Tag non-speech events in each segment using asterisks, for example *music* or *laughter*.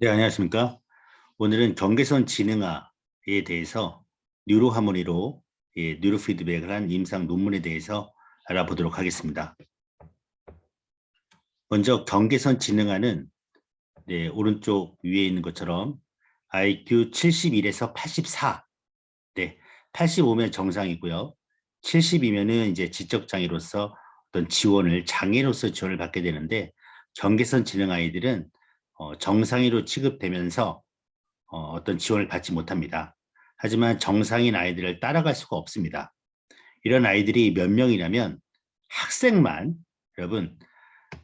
네, 안녕하십니까. 오늘은 경계선 지능화에 대해서 뉴로 하모니로 예, 뉴로 피드백을 한 임상 논문에 대해서 알아보도록 하겠습니다. 먼저 경계선 지능화는 네, 오른쪽 위에 있는 것처럼 IQ 71에서 84, 네, 85면 정상이고요. 70이면은 이제 지적장애로서 어떤 지원을 장애로서 지원을 받게 되는데 경계선 지능 아이들은 어, 정상이로 취급되면서 어, 어떤 지원을 받지 못합니다. 하지만 정상인 아이들을 따라갈 수가 없습니다. 이런 아이들이 몇 명이냐면 학생만 여러분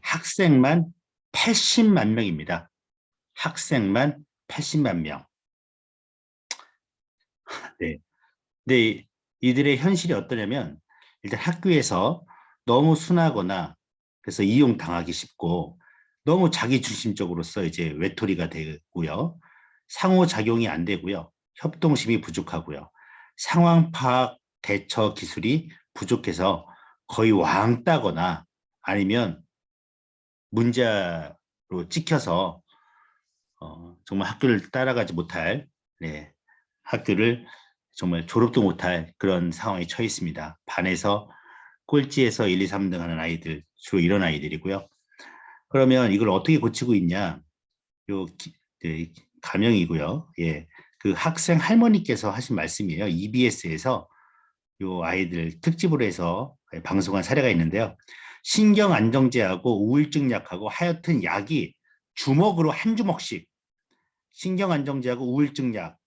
학생만 80만 명입니다. 학생만 80만 명. 네. 근데 이들의 현실이 어떠냐면 일단 학교에서 너무 순하거나 그래서 이용당하기 쉽고 너무 자기 중심적으로서 이제 외톨이가 되고요. 상호작용이 안 되고요. 협동심이 부족하고요. 상황 파악 대처 기술이 부족해서 거의 왕따거나 아니면 문자로 찍혀서 어, 정말 학교를 따라가지 못할 네, 학교를 정말 졸업도 못할 그런 상황에 처해 있습니다. 반에서 꼴찌에서 1, 2, 3등 하는 아이들 주로 이런 아이들이고요. 그러면 이걸 어떻게 고치고 있냐? 요 기, 네, 가명이고요. 예, 그 학생 할머니께서 하신 말씀이에요. EBS에서 요 아이들 특집으로 해서 방송한 사례가 있는데요. 신경 안정제하고 우울증 약하고 하여튼 약이 주먹으로 한 주먹씩 신경 안정제하고 우울증 약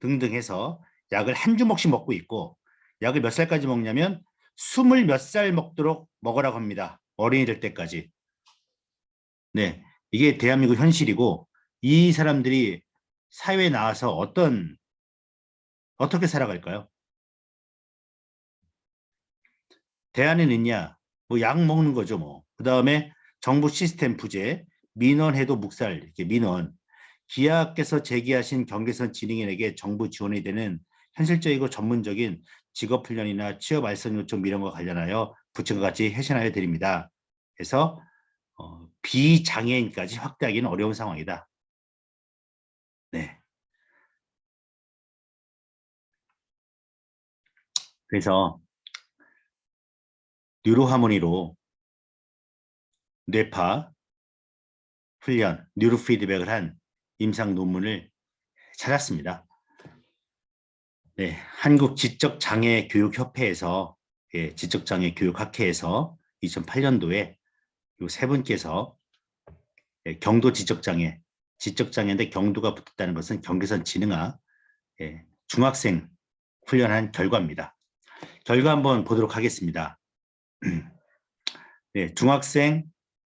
등등 해서 약을 한 주먹씩 먹고 있고 약을 몇 살까지 먹냐면 스물 몇 살 먹도록 먹으라고 합니다. 어린이 될 때까지. 네, 이게 대한민국 현실이고 이 사람들이 사회에 나와서 어떤 어떻게 살아갈까요? 대안은 있냐? 뭐 약 먹는 거죠, 뭐. 그 다음에 정부 시스템 부재, 민원해도 묵살, 이렇게 민원. 기아께서 제기하신 경계선 진행인에게 정부 지원이 되는 현실적이고 전문적인 직업훈련이나 취업 알선 요청 이런 거 관련하여 부처과 같이 해신하여 드립니다. 그래서 어, 비장애인까지 확대하기는 어려운 상황이다. 네. 그래서 뉴로하모니로 뇌파 훈련, 뉴로 피드백을 한 임상 논문을 찾았습니다. 네, 한국 지적장애 교육협회에서 예, 지적장애 교육학회에서 2008년도에 요 세 분께서 예, 경도 지적장애, 지적장애인데 경도가 붙었다는 것은 경계선 지능화 예, 중학생 훈련한 결과입니다. 결과 한번 보도록 하겠습니다. 네, *clears throat* 중학생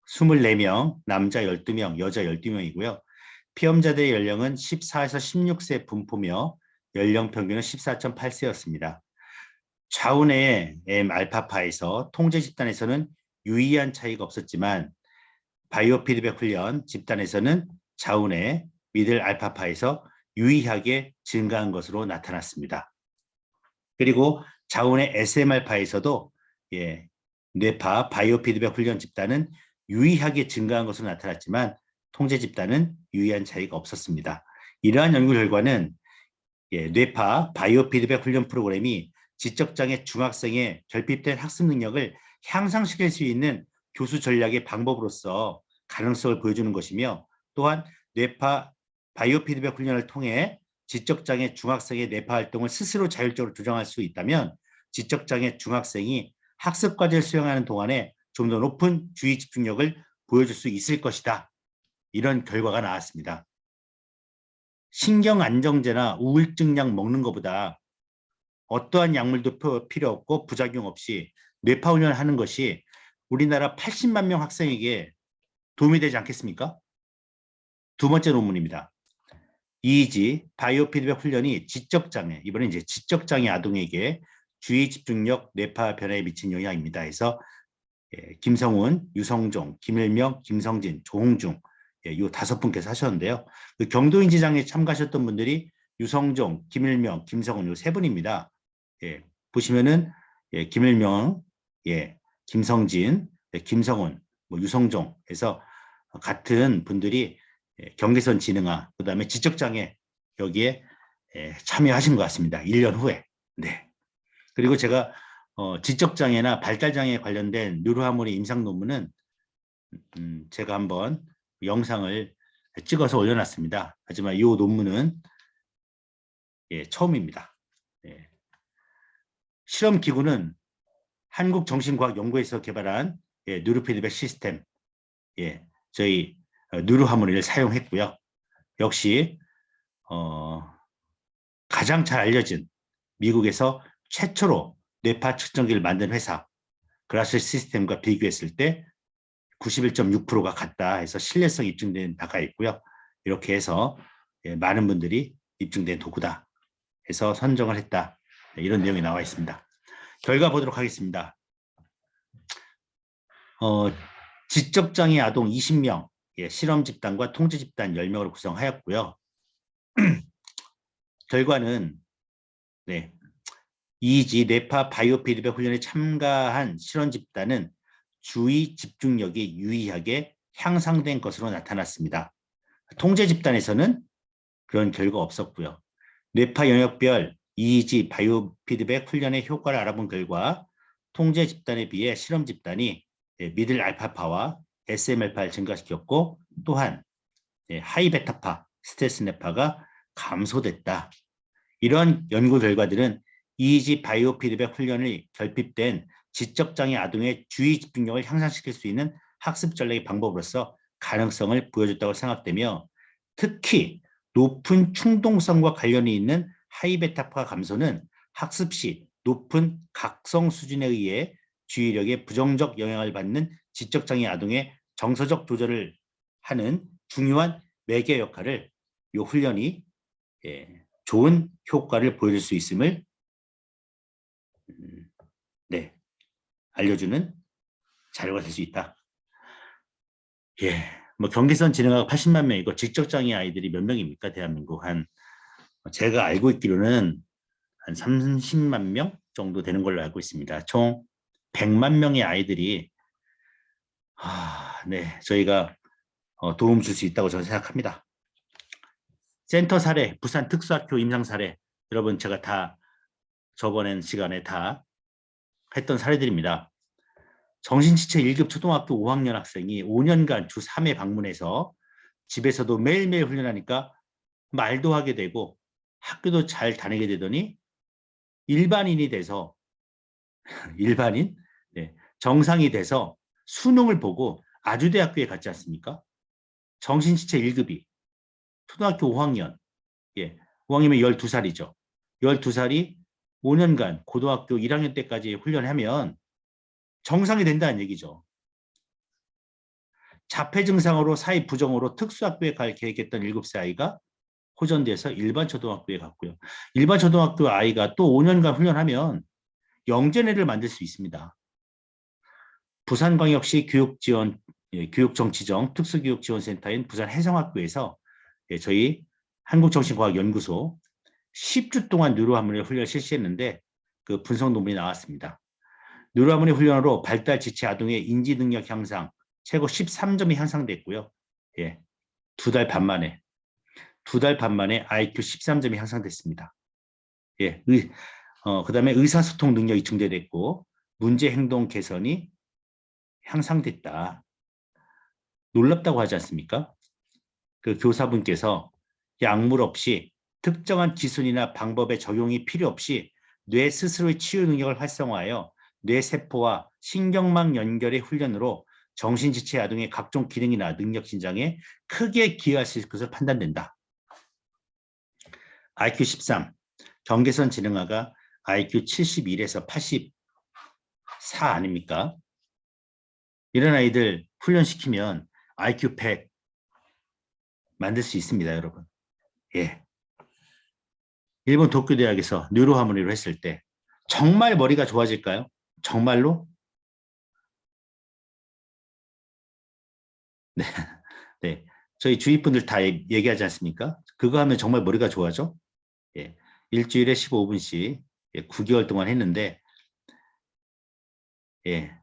24명, 남자 12명, 여자 12명이고요. 피험자들의 연령은 14에서 16세 분포며 연령 평균은 14.8세였습니다. 좌우의 M 알파파에서 통제 집단에서는 유의한 차이가 없었지만 바이오 피드백 훈련 집단에서는 좌우의 미들 알파파에서 유의하게 증가한 것으로 나타났습니다. 그리고 자운의 SMR파에서도 예, 뇌파 바이오 피드백 훈련 집단은 유의하게 증가한 것으로 나타났지만 통제 집단은 유의한 차이가 없었습니다. 이러한 연구 결과는 예, 뇌파 바이오 피드백 훈련 프로그램이 지적장애 중학생의 결핍된 학습 능력을 향상시킬 수 있는 교수 전략의 방법으로서 가능성을 보여주는 것이며 또한 뇌파 바이오 피드백 훈련을 통해 지적장애 중학생의 뇌파 활동을 스스로 자율적으로 조정할 수 있다면 지적장애 중학생이 학습 과제를 수행하는 동안에 좀 더 높은 주의 집중력을 보여줄 수 있을 것이다. 이런 결과가 나왔습니다. 신경 안정제나 우울증 약 먹는 것보다 어떠한 약물도 필요 없고 부작용 없이 뇌파 훈련을 하는 것이 우리나라 80만 명 학생에게 도움이 되지 않겠습니까? 두 번째 논문입니다. 이지 바이오 피드백 훈련이 지적장애, 이번에 이제 지적장애 아동에게 주의 집중력 뇌파 변화에 미친 영향입니다. 해서 예, 김성훈, 유성종, 김일명, 김성진, 조홍중 예, 이 다섯 분께서 하셨는데요. 그 경도인지 장에 참가하셨던 분들이 유성종, 김일명, 김성훈 이 세 분입니다. 예, 보시면은 예, 김일명, 예, 김성진, 예, 김성훈, 뭐 유성종 해서 같은 분들이 예, 경계선 지능화, 그 다음에 지적장애 여기에 예, 참여하신 것 같습니다. 1년 후에. 네. 그리고 제가 어, 지적장애나 발달장애 관련된 뉴로하모니 임상 논문은 음, 제가 한번 영상을 찍어서 올려놨습니다. 하지만 이 논문은 예, 처음입니다. 예. 실험 기구는 한국정신과학연구에서 개발한 예, 뉴로피드백 시스템, 예, 저희 어, 뉴로하모니를 사용했고요. 역시 어, 가장 잘 알려진 미국에서 최초로 뇌파 측정기를 만든 회사 그라스 시스템과 비교했을 때 91.6%가 같다 해서 신뢰성 입증된 바가 있고요. 이렇게 해서 예, 많은 분들이 입증된 도구다 해서 선정을 했다. 네, 이런 내용이 나와 있습니다. 결과 보도록 하겠습니다. 어, 지적장애 아동 20명, 예, 실험 집단과 통제 집단 10명으로 구성하였고요. *clears throat* 결과는 네, 이지 뇌파 바이오 피드백 훈련에 참가한 실험 집단은 주의 집중력이 유의하게 향상된 것으로 나타났습니다. 통제 집단에서는 그런 결과 없었고요. 뇌파 영역별 EEG 바이오 피드백 훈련의 효과를 알아본 결과 통제 집단에 비해 실험 집단이 예, 미들 알파파와 SML파를 증가시켰고 또한 예, 하이 베타파, 스트레스 뇌파가 감소됐다. 이러한 연구 결과들은 EEG 바이오 피드백 훈련이 결핍된 지적장애 아동의 주의 집중력을 향상시킬 수 있는 학습 전략의 방법으로서 가능성을 보여줬다고 생각되며 특히 높은 충동성과 관련이 있는 하이베타파 감소는 학습 시 높은 각성 수준에 의해 주의력에 부정적 영향을 받는 지적장애 아동의 정서적 조절을 하는 중요한 매개 역할을 이 훈련이 예, 좋은 효과를 보여줄 수 있음을 음, 네, 알려주는 자료가 될 수 있다. 예, 뭐 경계선 진행하고 80만 명이고 지적장애 아이들이 몇 명입니까? 대한민국 한 제가 알고 있기로는 한 30만 명 정도 되는 걸로 알고 있습니다. 총 100만 명의 아이들이 아, 네, 저희가 어, 도움 줄 수 있다고 저는 생각합니다. 센터 사례, 부산 특수학교 임상 사례, 여러분 제가 다 저번엔 시간에 다 했던 사례들입니다. 정신지체 1급 초등학교 5학년 학생이 5년간 주 3회 방문해서 집에서도 매일매일 훈련하니까 말도 하게 되고 학교도 잘 다니게 되더니 일반인이 돼서 *laughs* 일반인 네, 정상이 돼서 수능을 보고 아주대학교에 갔지 않습니까? 정신지체 1급이 초등학교 5학년 예, 5학년이면 12살이죠. 12살이 5년간 고등학교 1학년 때까지 훈련하면 정상이 된다는 얘기죠. 자폐 증상으로 사회 부정으로 특수학교에 갈 계획했던 7세 아이가 호전돼서 일반 초등학교에 갔고요. 일반 초등학교 아이가 또 5년간 훈련하면 영재내를 만들 수 있습니다. 부산광역시 교육지원 예, 교육정치정 특수교육지원센터인 부산 해성학교에서 예, 저희 한국정신과학연구소 10주 동안 뉴로하모니 훈련을 실시했는데 그 분석 논문이 나왔습니다. 뉴로하모니 훈련으로 발달 지체 아동의 인지 능력 향상 최고 13점이 향상됐고요. 예, 두 달 반 만에 두 달 반 만에 IQ 13점이 향상됐습니다. 예, 의, 어, 그 다음에 의사소통 능력이 증대됐고 문제 행동 개선이 향상됐다. 놀랍다고 하지 않습니까? 그 교사분께서 약물 없이 특정한 기술이나 방법의 적용이 필요 없이 뇌 스스로의 치유 능력을 활성화하여 뇌세포와 신경망 연결의 훈련으로 정신지체 아동의 각종 기능이나 능력 신장에 크게 기여할 수 있을 것을 판단된다. IQ 13, 경계선 지능화가 IQ 71에서 84 아닙니까? 이런 아이들 훈련시키면 IQ 100 만들 수 있습니다, 여러분. 예. 일본 도쿄대학에서 뉴로하모니로 했을 때 정말 머리가 좋아질까요? 정말로? 네. *laughs* 네. 저희 주위 분들 다 얘기하지 않습니까? 그거 하면 정말 머리가 좋아져? 예. 일주일에 15분씩 예, 9개월 동안 했는데 예.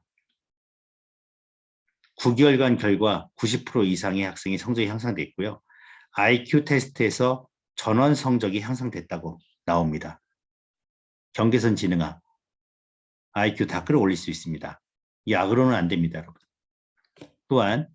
9개월간 결과 90% 이상의 학생이 성적이 향상돼 있고요. IQ 테스트에서 전원 성적이 향상됐다고 나옵니다. 경계선 지능화 IQ 다 끌어올릴 수 있습니다. 이 악으로는 안 됩니다, 여러분. 또한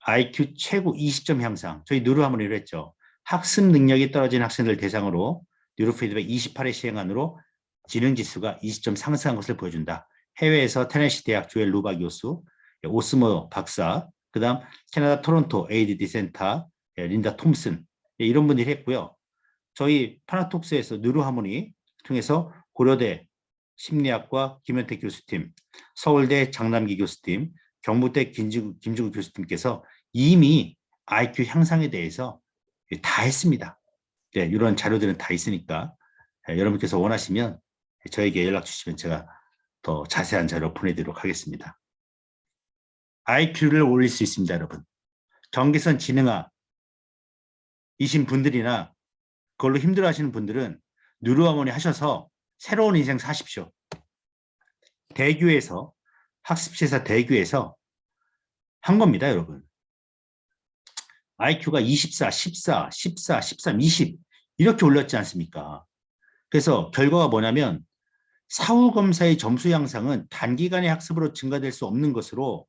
IQ 최고 20점 향상. 저희 누르 한번 이랬죠. 학습 능력이 떨어진 학생들 대상으로 뉴로 피드백 28회 시행안으로 지능 지수가 20점 상승한 것을 보여준다. 해외에서 테네시 대학 조엘 루바 교수, 오스모 박사, 그다음 캐나다 토론토 ADD 센터 예, 린다 톰슨 예, 이런 분들이 했고요. 저희 파나톡스에서 누르 하모니 통해서 고려대 심리학과 김현택 교수팀, 서울대 장남기 교수팀, 경북대 김지구, 김지구 교수님께서 이미 IQ 향상에 대해서 다 했습니다. 네, 이런 자료들은 다 있으니까 네, 여러분께서 원하시면 저에게 연락 주시면 제가 더 자세한 자료 보내드리도록 하겠습니다. IQ를 올릴 수 있습니다, 여러분. 경계선 지능화 이신 분들이나 그걸로 힘들어하시는 분들은 누르어머니 하셔서 새로운 인생 사십시오. 대교에서 학습시에서 대교에서 한 겁니다, 여러분. IQ가 24, 14, 14, 13, 20 이렇게 올렸지 않습니까? 그래서 결과가 뭐냐면 사후 검사의 점수 향상은 단기간의 학습으로 증가될 수 없는 것으로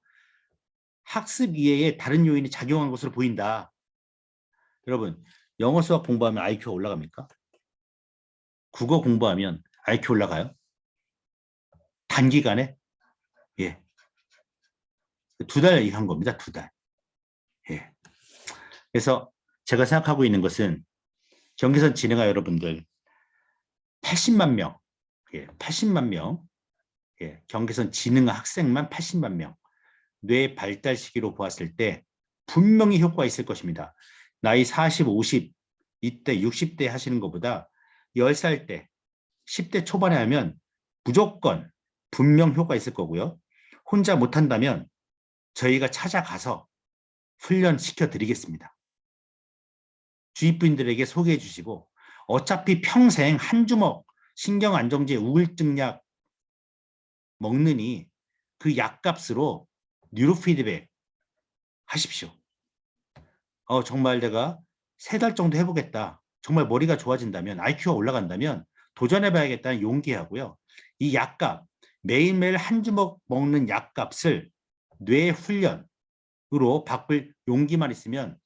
학습 이외에 다른 요인이 작용한 것으로 보인다. 여러분, 영어 수학 공부하면 IQ가 올라갑니까? 국어 공부하면 IQ 올라가요? 단기간에? 예. 두 달 한 겁니다. 두 달. 예. 그래서 제가 생각하고 있는 것은 경계선 진행하 여러분들 80만 명, 예, 80만 명, 예, 경계선 지능 학생만 80만 명, 뇌 발달 시기로 보았을 때 분명히 효과가 있을 것입니다. 나이 40, 50, 이때 60대 하시는 것보다 10살 때, 10대 초반에 하면 무조건 분명 효과 있을 거고요. 혼자 못한다면 저희가 찾아가서 훈련시켜 드리겠습니다. 주위 분들에게 소개해 주시고 어차피 평생 한 주먹 신경안정제 우울증약 먹느니 그 약값으로 뉴로피드백 하십시오. 어, 정말 내가 세 달 정도 해보겠다. 정말 머리가 좋아진다면, IQ가 올라간다면 도전해봐야겠다는 용기하고요. 이 약값, 매일매일 한 주먹 먹는 약값을 뇌 훈련으로 바꿀 용기만 있으면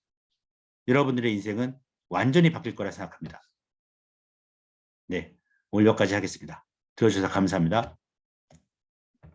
여러분들의 인생은 완전히 바뀔 거라 생각합니다. 네, 오늘 여기까지 하겠습니다. 들어주셔서 감사합니다.